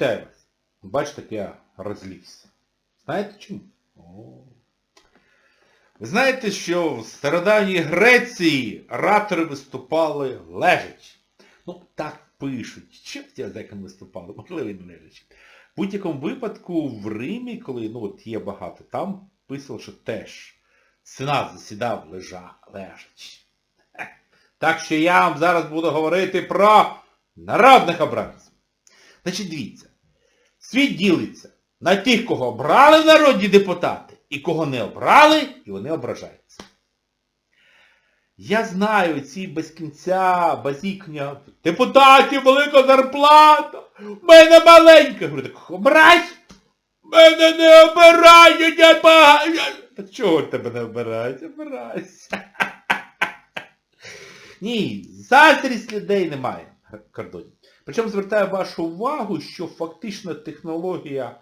Вітаю вас. Бачите, як я розлігся. Знаєте чому? Ви знаєте, що в стародавній Греції оратори виступали лежачи. Ну, так пишуть. Чим ті як виступали? Можливо, не лежачи. В будь-якому випадку в Римі, коли ну, от є багато, там писало, що теж сенат засідав лежа, лежачи. Хе. Так що я вам зараз буду говорити про народних обранців. Значить, дивіться, світ ділиться на тих, кого обрали народні депутати, і кого не обрали, і вони ображаються. Я знаю ці без кінця базікня. Депутатів велика зарплата, в мене маленька. Говорю, так обирайся. Мене не обирають, я багаю. Так чого тебе не обирають? Обирайся. Ні, заздрість людей немає кордонів. Причому звертаю вашу увагу, що фактично технологія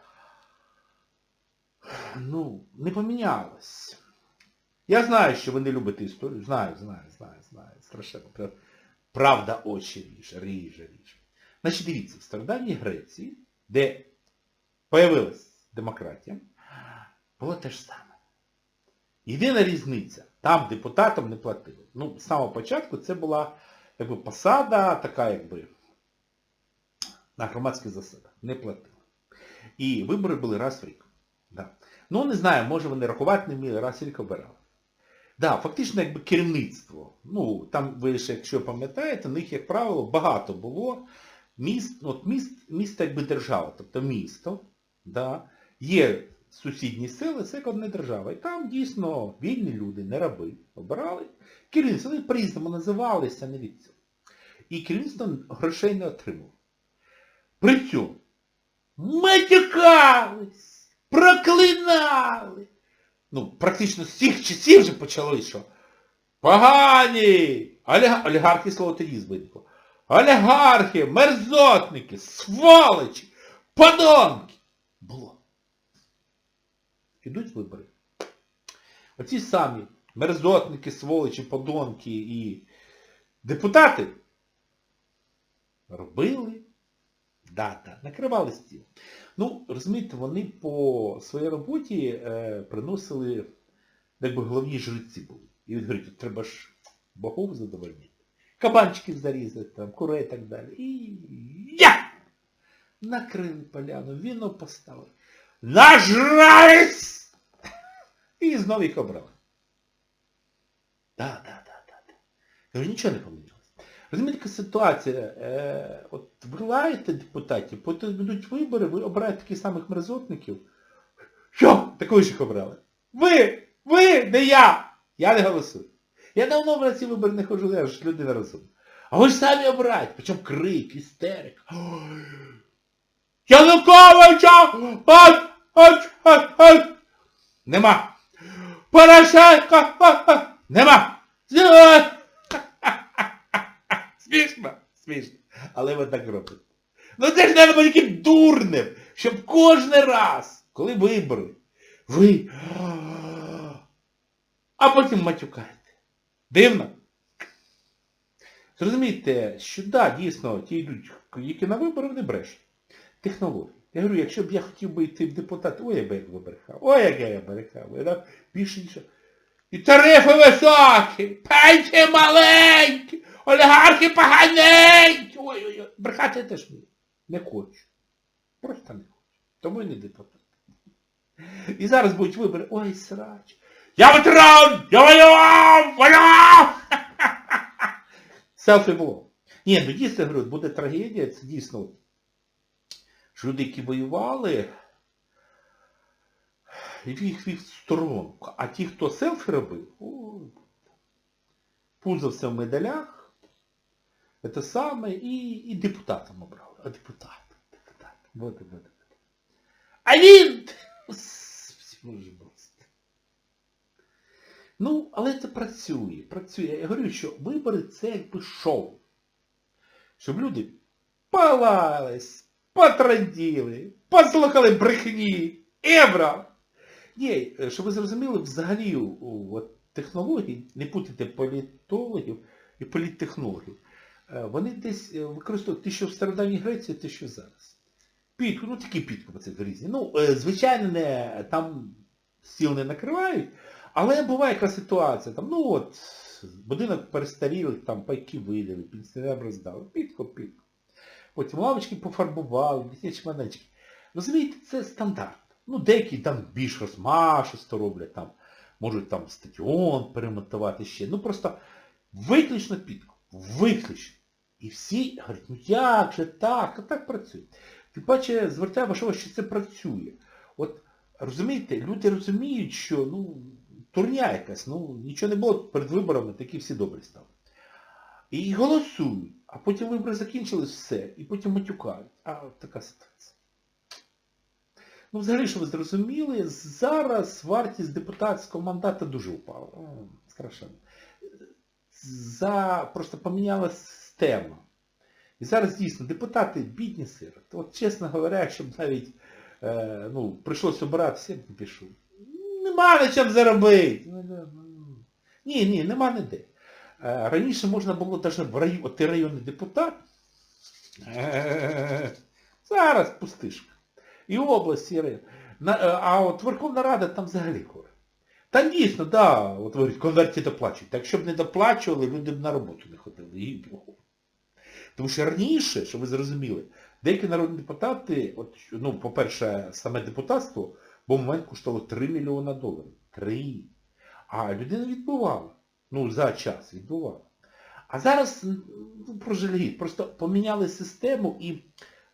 ну, не помінялась. Я знаю, що ви не любите історію. Знаю, знаю, знаю, знаю. Страшенно. Правда очі ріже, ріже, ріже. Значить, дивіться, в стародавній Греції, де появилась демократія, було те ж саме. Єдина різниця, там депутатам не платили. Ну, з самого початку це була якби, посада, така якби на громадських засадах. Не платили. І вибори були раз в рік. Да. Ну, не знаю, може вони рахувати не вміли, раз в рік обирали. Да, фактично якби керівництво. Ну, там ви ж, якщо пам'ятаєте, них, як правило, багато було. Міст, от міст, місто якби держава, тобто місто, да, є сусідні сели, це як одна держава. І там дійсно вільні люди, не раби, обирали. Керівництво, вони по-різному називалися, не від цього. І керівництво грошей не отримало. При цьому матюкались, проклинали. Ну, практично з цих часів вже почалось, що погані, оліг... олігархи слово тоді виникло. Олігархи, мерзотники, сволочі, подонки. Було. Ідуть вибори. Оці самі мерзотники, сволочі, подонки і депутати робили дата, накривали стіл. Ну, розумієте, вони по своїй роботі е, приносили, якби головні жреці були. І він говорить, треба ж богов задовольнити. Кабанчиків зарізати, там, курей і так далі. І я! Накрили поляну, віно поставили. Нажрались! І знову їх обрали. Так, так, так, так. Я говорю, нічого не помінялося. Розумієте, яка ситуація? Е, от вибираєте депутатів, потім будуть вибори, ви обираєте таких самих мерзотників. Що? Такого ж їх обрали. Ви! Ви! Не я! Я не голосую. Я давно на ці вибори не ходжу, я ж людина розумна. А ви ж самі обираєте. Причому крик, істерик. Януковича! От, от, от, от. Нема. Порошенка! Нема. Смішно? Смішно. Але ви так робите. Ну це ж треба бути таким дурним, щоб кожен раз, коли вибори, ви... А потім матюкаєте. Дивно? Зрозумійте, що да, дійсно, ті йдуть, які на вибори, вони брешуть. Технології. Я говорю, якщо б я хотів би йти в депутати, ой, я би як вибрехав, ой, як я дав більше ніж. І тарифи високі, пенсії маленькі, олігархи поганенькі. Ой-ой-ой. Брехати теж не, не хочу. Просто не хочу. Тому і не депутат. І зараз будуть вибори. Ой, срач. Я ветеран! Я воював! Воював! Селфі було. Ні, ну дійсно, говорю, буде трагедія, це дійсно. Люди, які воювали, їх вів сторонку. А ті, хто селфі робив, ой, пузався в медалях, це саме, і, і депутатом обрали. А депутат, депутат, вот, вот, вот. А він! Ну, але це працює, працює. Я говорю, що вибори це якби шоу. Щоб люди палались, потранділи, послухали брехні, обрав. Ні, е, щоб ви зрозуміли, взагалі от, технології, не путайте політологів і політтехнологів. Е, Вони десь е, використовують те, що в стародавній Греції, те, що зараз. Підку, ну такі підкупи це різні. Ну, звичайно, не, там стіл не накривають, але буває яка ситуація, там, ну от, будинок перестарілий, там пайки видали, пенсіонерам роздали, підкуп, підкуп. Потім лавочки пофарбували, дитячі майданчики. Розумієте, це стандарт. Ну, деякі там більш розмашисто роблять, там, можуть там стадіон перемонтувати ще. Ну просто виключно підкуп. Виключно. І всі говорять, ну як же так, а так працює. Тим паче, звертаю увагу, що це працює. От розумієте, люди розуміють, що ну, турня якась, ну нічого не було перед виборами, такі всі добрі стали. І голосують, а потім вибори закінчились все, і потім матюкають. А така ситуація. Ну, взагалі, що ви зрозуміли, зараз вартість депутатського мандата дуже упала. Страшенно. За... Просто помінялась система. І зараз дійсно депутати бідні сироти. От чесно говоря, якщо б навіть е, ну, прийшлося обиратися, я б не пішов. Нема на чим заробити. Ну, да, ну. Ні, ні, нема ніде. Е, Раніше можна було навіть в район, ти районний депутат. Е, Зараз пустишка. І область, і район. Е, А от Верховна Рада там взагалі хore. Та дійсно, да, от говорять, конверті доплачують. Так щоб не доплачували, люди б на роботу не ходили. І Богу. Тому що раніше, щоб ви зрозуміли, деякі народні депутати, от, ну, по-перше, саме депутатство, був момент коштувало 3 мільйона доларів. 3. А людина відбувала. Ну, за час відбувала. А зараз, ну, прожаліть, просто поміняли систему і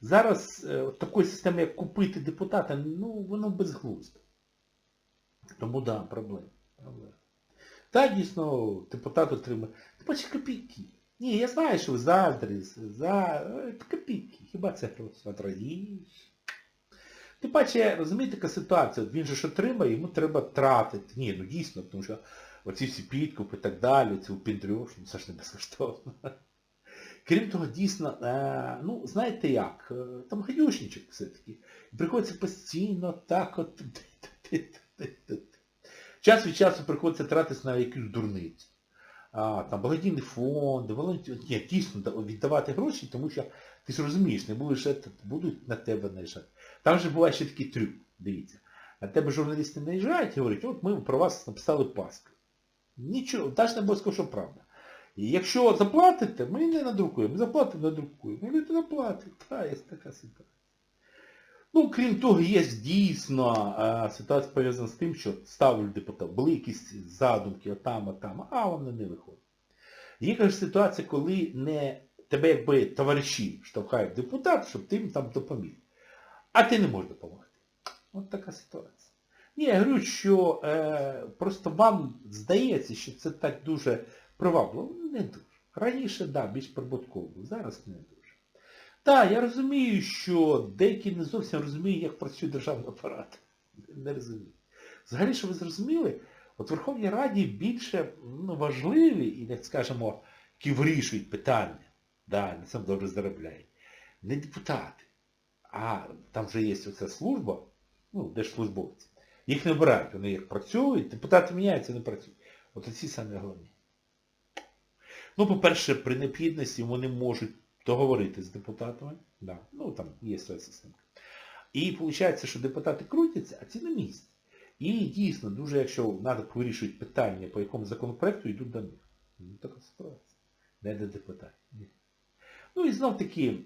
зараз е, такої системи, як купити депутата, ну, воно безглуздо. Тому да, проблема. проблема. Так, дійсно, депутат отримає. Ти бачиш копійки. Ні, я знаю, що ви заздрі, за е, копійки. Хіба це радієш? Ти бачиш, розумієте, така ситуація, він же ж отримає, йому треба тратити. Ні, ну дійсно, тому що оці всі підкупи і так далі, ці упіндрьош, ну це ж не безкоштовно. Крім того, дійсно, е, ну, знаєте як, е, там гадюшничок все-таки. Приходиться постійно так от. Час від часу приходиться тратитися на якусь дурницю. А, там благодійні фонди, волонтери. Ні, дійсно віддавати гроші, тому що ти ж розумієш, не будеш будуть на тебе наїжджати. Там же буває ще такий трюк, дивіться. На тебе журналісти наїжджають і говорять, от ми про вас написали паски. Нічого, навіть не обов'язково, що правда. І якщо заплатите, ми не надрукуємо. Заплатимо, надрукуємо. І люди наплатять. Та, є така ситуація. Ну, крім того, є дійсно е, ситуація пов'язана з тим, що ставлю депутат. Були якісь задумки отам, отам, а вони не виходять. Є, каже, ситуація, коли не тебе якби товариші штовхають депутат, щоб ти їм там допоміг. А ти не можеш допомогти. От така ситуація. Ні, я говорю, що е, просто вам здається, що це так дуже привабливо. Не дуже. Раніше, так, да, більш прибутково. Зараз не дуже. Так, я розумію, що деякі не зовсім розуміють, як працює державний апарат. Не розуміють. Взагалі, що ви зрозуміли, от Верховній Раді більше ну, важливі і, як скажемо, які вирішують питання, да, на цьому добре заробляють, не депутати. А там вже є оця служба, ну, держслужбовці. Їх не обирають, вони як працюють, депутати міняються, не працюють. От ці самі головні. Ну, по-перше, при необхідності вони можуть договорити з депутатами. Да. Ну, там є своя система. І виходить, що депутати крутяться, а ці на місці. І дійсно, дуже, якщо треба вирішують питання, по якому законопроекту, йдуть до них. Ну, така ситуація. Не до депутатів. Ну і знов таки,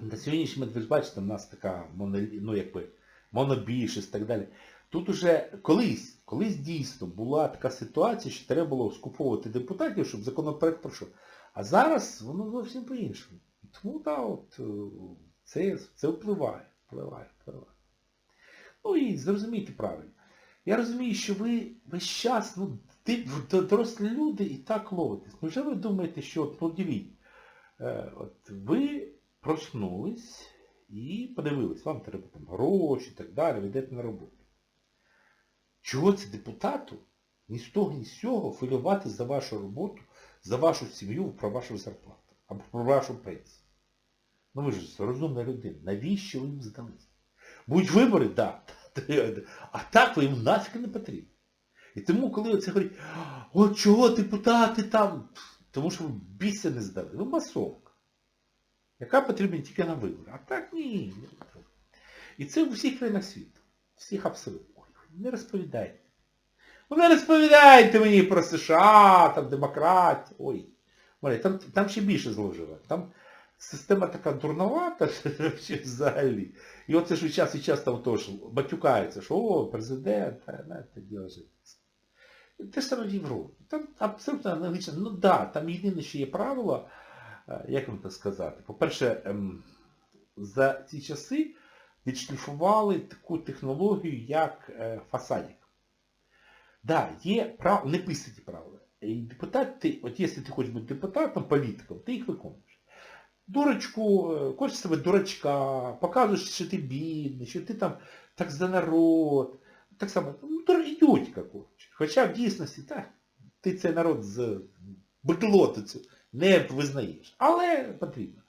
на сьогоднішній момент, ви ж бачите, у нас така монолі... ну, якби, монобільшість і так далі. Тут уже колись, колись дійсно була така ситуація, що треба було скуповувати депутатів, щоб законопроект пройшов. А зараз воно зовсім по-іншому. Тому так, от, е, це, це впливає, впливає, впливає. Ну і зрозумійте правильно. Я розумію, що ви весь час, ну, дорослі люди і так ловитесь. Ну вже ви думаєте, що, от, ну дивіть, е, от ви проснулись і подивились, вам треба там гроші і так далі, ви йдете на роботу. Чого це депутату ні з того, ні з цього хвилювати за вашу роботу, за вашу сім'ю, про вашу зарплату або про вашу пенсію? Ну ви ж розумна людина. Навіщо ви їм здались? Будуть вибори. Да. А так ви їм нафіг не потрібні. І тому, коли оце говорять, от чого депутати там? Тому що ви бійся не здали. Ви масовка. яка потрібна тільки на вибори. А так ні. І це в усіх країнах світу. Всіх абсолютно. Не розповідайте. Ну не розповідайте мені про США, там демократію. Ой. Там, там ще більше зложено. Там система така дурновата взагалі. І оце ж час і час там теж батюкається, що о, президент, знаєте, діло. Те ж саме в Європі. Там абсолютно аналогічно. Ну так, да, там єдине, що є правило, е, як вам так сказати. По-перше, ем, за ці часи відшліфували таку технологію, як е, фасадік. Да, є прав... не писані правила. І депутат, ти, от якщо ти хочеш бути депутатом, політиком, ти їх виконуєш. Дурочку, е, хочеш себе дурачка, показуєш, що ти бідний, що ти там так за народ. Так само, ну, ідіотика коротше. Хоча в дійсності, так, ти цей народ з бедлотицю не визнаєш. Але потрібно.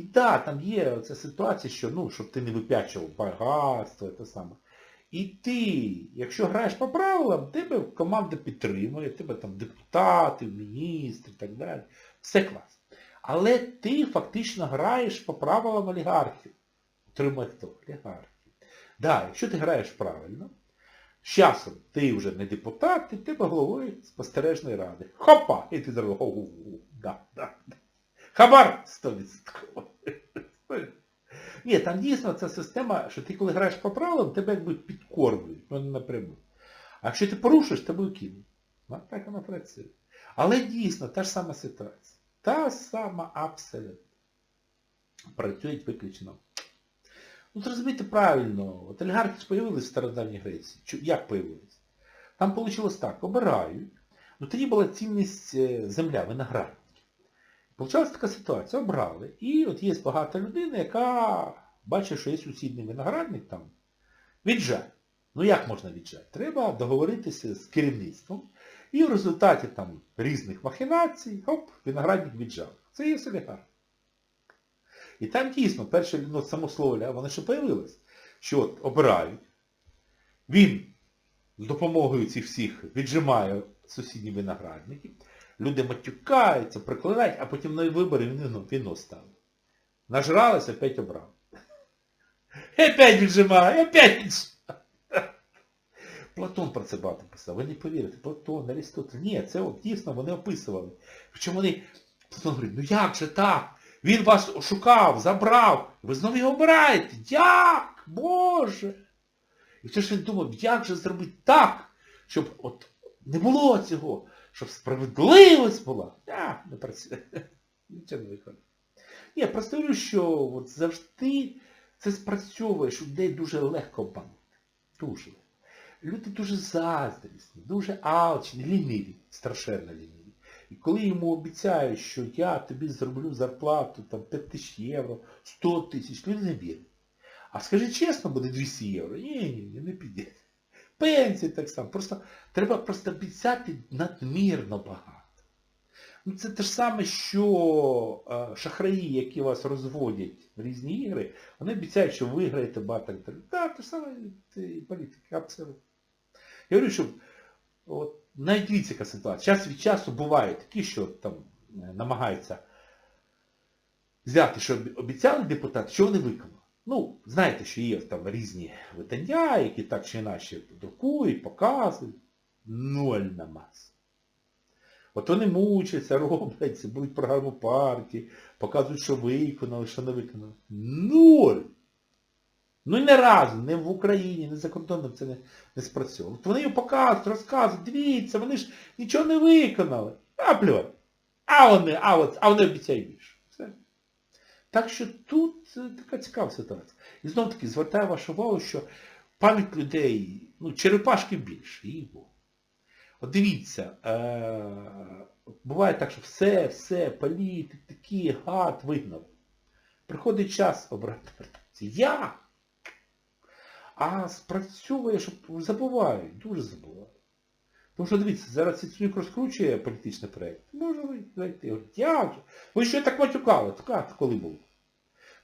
І так, да, там є ця ситуація, що, ну, щоб ти не випячував багатство, те саме. І ти, якщо граєш по правилам, тебе команда підтримує, тебе там депутати, міністри і так далі. Все клас. Але ти фактично граєш по правилам олігархів. Отримує хто? Олігархів. Да, якщо ти граєш правильно, з часом ти вже не депутат, ти тебе головою спостережної ради. Хопа! І ти зразу, да, да. да. Хабар 100%. Ні, там дійсно ця система, що ти коли граєш по правилам, тебе якби підкормлюють, ну не напряму. А якщо ти порушиш, тебе кинуть. Ну, так воно працює. Але дійсно, та ж сама ситуація. Та сама абсолютно. Працюють виключно. Ну, зрозумійте правильно, от олігархи ж появились в стародавній Греції. Чу- Як появились? Там вийшло так, обирають. Ну тоді була цінність е, земля, виноградники. Получалася така ситуація, обрали. І от є багата людина, яка бачить, що є сусідній виноградник там. Віджать. Ну як можна віджати? Треба договоритися з керівництвом. І в результаті там різних махінацій, оп, виноградник віджав. Це є олігарх. І там дійсно, перше, ну, само слово, воно ще появилось, що от обирають, він з допомогою цих всіх віджимає сусідні виноградники, люди матюкаються, приклинають, а потім на вибори він ну, віно ставить. Нажралися, опять обрав. І опять віджимає, опять віджимає. Платон про це багато писав. Ви не повірите, Платон, Арістотель. Ні, це дійсно вони описували. Причому вони, Платон говорить, ну як же так? Він вас шукав, забрав, ви знову його обираєте. Як? Боже! І все ж він думав, як же зробити так, щоб от не було цього, щоб справедливість була. А, не працює. Нічого не виходить. Ні, просто говорю, що от завжди це спрацьовує, що людей дуже легко обманути. Дуже. Люди дуже заздрісні, дуже алчні, ліниві, страшенно ліниві. І коли йому обіцяють, що я тобі зроблю зарплату там 5 тисяч євро, 100 тисяч, він не вірить. А скажи чесно, буде 200 євро. Ні, ні, ні, не піде. Пенсії так само. Просто треба просто обіцяти надмірно багато. Ну, це те ж саме, що е, шахраї, які вас розводять в різні ігри, вони обіцяють, що виграєте багато. Так, те ж саме і політики, абсолютно. Я говорю, що от, навіть яка ситуація. Час від часу бувають такі, що там е, намагаються взяти, що обіцяли депутати, що вони виконали. Ну, знаєте, що є там різні видання, які так чи інакше друкують, показують. Ноль на мас. От вони мучаться, роблять, будуть програму партії, показують, що виконали, що не виконали. Ноль! Ну і не разу, не в Україні, не за кордоном це не, не спрацьовувало. От вони їм показують, розказують, дивіться, вони ж нічого не виконали. А плювати. А вони, а от, а вони обіцяють більше. Так що тут е, така цікава ситуація. І знову таки звертаю вашу увагу, що пам'ять людей, ну, черепашки більше, їй. От дивіться, е- буває так, що все, все, політик, такий, гад вигнав. Приходить час обрати вертатися. Я! А спрацьовує, що забувають, дуже забувають. Тому що дивіться, зараз Яценюк розкручує політичний проєкт. Може ви зайти. Же? Ви що так матюкали? Так, коли було?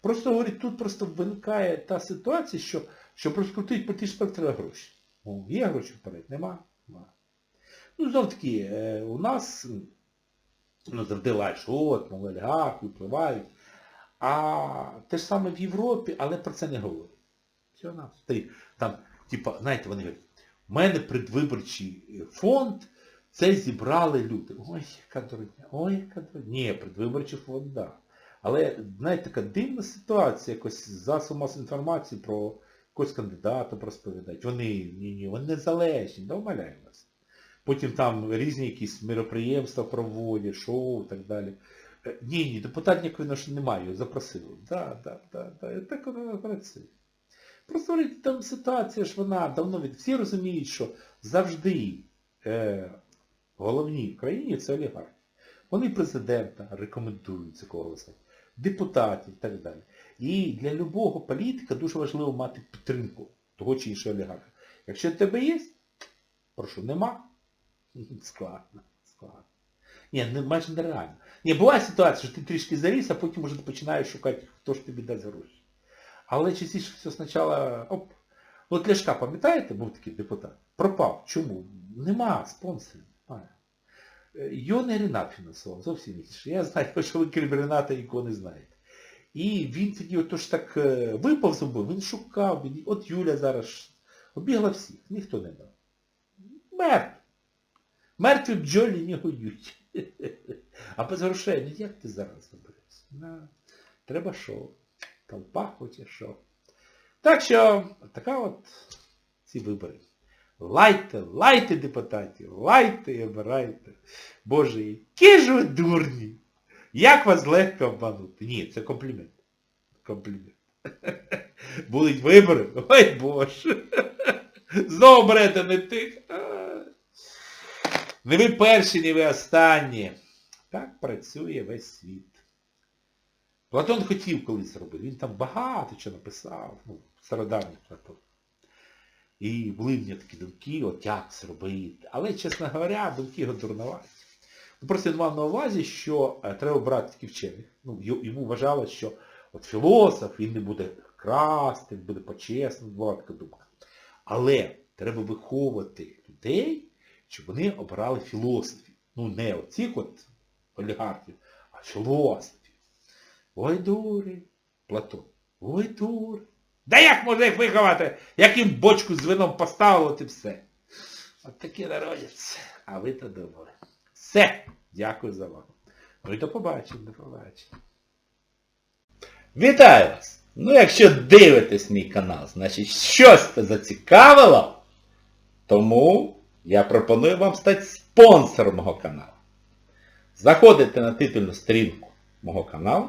Просто говорить, тут просто виникає та ситуація, що щоб розкрутити політичний проєкт, треба гроші. О, є гроші вперед? Нема? Нема. Ну, знов таки, е, у нас ну, завжди лайш, от, мов олігархи впливають. А те ж саме в Європі, але про це не говорять. Всього нас. Там, типа, знаєте, вони говорять, у мене предвиборчий фонд, це зібрали люди. Ой, яка дурня, ой, яка дурня. Ні, предвиборчий фонд, да. Але, знаєте, така дивна ситуація, якось засоб масової інформації про якогось кандидата розповідають. Вони, ні, ні, вони незалежні, да умоляю вас. Потім там різні якісь мероприємства проводять, шоу і так далі. Е, Ні, ні, депутат ніякої немає, його запросили. Да, да, да, да. Так воно працює. Просто там ситуація ж вона давно від... Всі розуміють, що завжди е, головні в країні це олігархи. Вони президента рекомендують за когось, депутатів і так далі. І для любого політика дуже важливо мати підтримку того чи іншого олігарха. Якщо тебе є, прошу, нема, складно, складно. Ні, не, майже нереально. Ні, буває ситуація, що ти трішки заріс, а потім вже починаєш шукати, хто ж тобі дасть гроші. Але частіше все спочатку, оп. От Ляшка, пам'ятаєте, був такий депутат? Пропав. Чому? Нема спонсорів. Немає. Його не Ренат фінансував, зовсім інше. Я знаю, що ви крім Рената нікого не знаєте. І він тоді отож так е, випав зуби, він шукав, він... от Юля зараз обігла всіх, ніхто не дав. Мертв. Мертві бджолі не гують. А без грошей, ну як ти зараз заберешся? Треба шоу. Толпа хоче шоу. Так що, така от ці вибори. Лайте, лайте депутатів, лайте і обирайте. Боже, які ж ви дурні! Як вас легко обманути? Ні, це комплімент. Комплімент. Будуть вибори? Ой Боже. Знову берете не тих. Не ви перші, не ви останні. Так працює весь світ. Платон хотів колись робити. Він там багато чого написав. Ну, стародавній Платон. І були в нього такі думки, от як це робити. Але, чесно говоря, думки його дурноваті. Ну, просто він мав на увазі, що е, треба брати таких вчених. Ну, йому вважалось, що от філософ, він не буде красти, він буде почесним, була така думка. Але треба виховувати людей, щоб вони обирали філософів. Ну, не оцих от олігархів, а філософів. Ой, дури, Платон, ой, дури. Да як можна їх виховати? Як їм бочку з вином поставили, от і все. От такі народяться. А ви то думали. Все. Дякую за увагу. Ну і до побачення, до побачення. Вітаю вас! Ну якщо дивитесь мій канал, значить щось це зацікавило, тому я пропоную вам стати спонсором мого каналу. Заходите на титульну сторінку мого каналу,